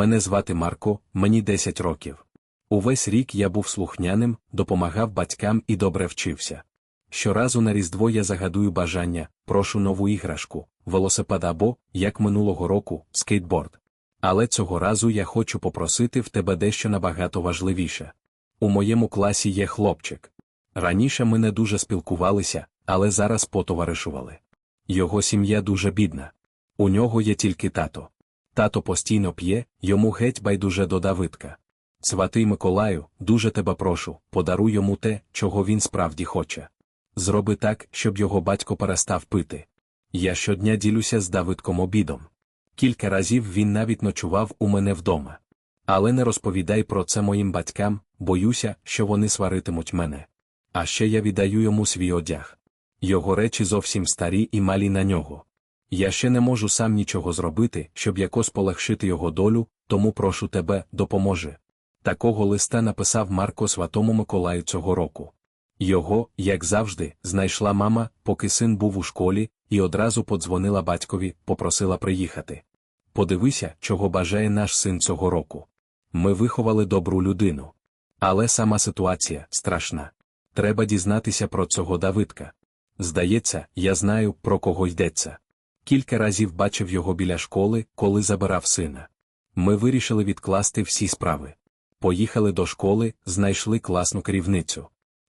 Мене звати Марко, мені 10 років. Увесь рік я був слухняним, допомагав батькам і добре вчився. Щоразу на Різдво я загадую бажання, прошу нову іграшку, велосипед або, як минулого року, скейтборд. Але цього разу я хочу попросити в тебе дещо набагато важливіше. У моєму класі є хлопчик. Раніше ми не дуже спілкувалися, але зараз потоваришували. Його сім'я дуже бідна. У нього є тільки тато. Тато постійно п'є, йому геть байдуже до Давидка. Святий Миколаю, дуже тебе прошу, подаруй йому те, чого він справді хоче. Зроби так, щоб його батько перестав пити. Я щодня ділюся з Давидком обідом. Кілька разів він навіть ночував у мене вдома. Але не розповідай про це моїм батькам, боюся, що вони сваритимуть мене. А ще я віддаю йому свій одяг. Його речі зовсім старі і малі на нього. Я ще не можу сам нічого зробити, щоб якось полегшити його долю, тому прошу тебе, допоможи. Такого листа написав Марко Святому Миколаю цього року. Його, як завжди, знайшла мама, поки син був у школі, і одразу подзвонила батькові, попросила приїхати. Подивися, чого бажає наш син цього року. Ми виховали добру людину. Але сама ситуація страшна. Треба дізнатися про цього Давидка. Здається, я знаю, про кого йдеться. Кілька разів бачив його біля школи, коли забирав сина. Ми вирішили відкласти всі справи. Поїхали до школи, знайшли класну керівницю.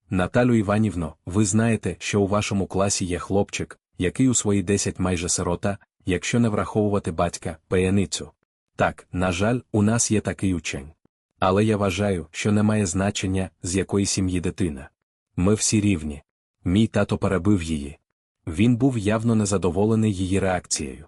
Наталю Іванівно, ви знаєте, що у вашому класі є хлопчик, який у свої десять майже сирота, якщо не враховувати батька, паяницю. Так, на жаль, у нас є такий учень. Але я вважаю, що не має значення, з якої сім'ї дитина. Ми всі рівні. Мій тато перебив її. Він був явно незадоволений її реакцією.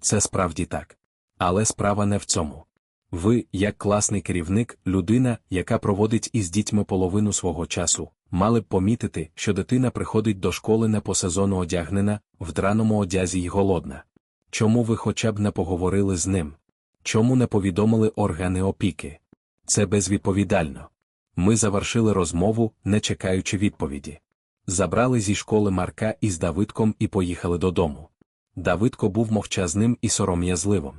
Це справді так. Але справа не в цьому. Ви, як класний керівник, людина, яка проводить із дітьми половину свого часу, мали б помітити, що дитина приходить до школи не по сезону одягнена, в драному одязі й голодна. Чому ви хоча б не поговорили з ним? Чому не повідомили органи опіки? Це безвідповідально. Ми завершили розмову, не чекаючи відповіді. Забрали зі школи Марка із Давидком і поїхали додому. Давидко був мовчазним і сором'язливим.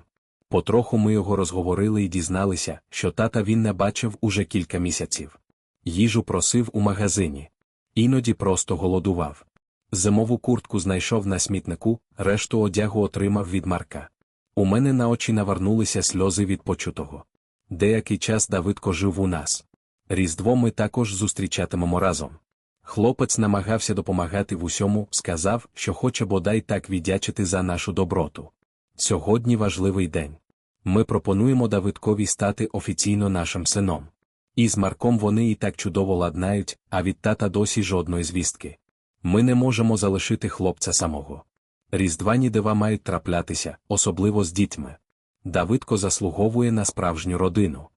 Потроху ми його розговорили і дізналися, що тата він не бачив уже кілька місяців. Їжу просив у магазині. Іноді просто голодував. Зимову куртку знайшов на смітнику, решту одягу отримав від Марка. У мене на очі навернулися сльози від почутого. Деякий час Давидко жив у нас. Різдво ми також зустрічатимемо разом. Хлопець намагався допомагати в усьому, сказав, що хоче бодай так віддячити за нашу доброту. Сьогодні важливий день. Ми пропонуємо Давидкові стати офіційно нашим сином. І з Марком вони і так чудово ладнають, а від тата досі жодної звістки. Ми не можемо залишити хлопця самого. Різдвані дива мають траплятися, особливо з дітьми. Давидко заслуговує на справжню родину.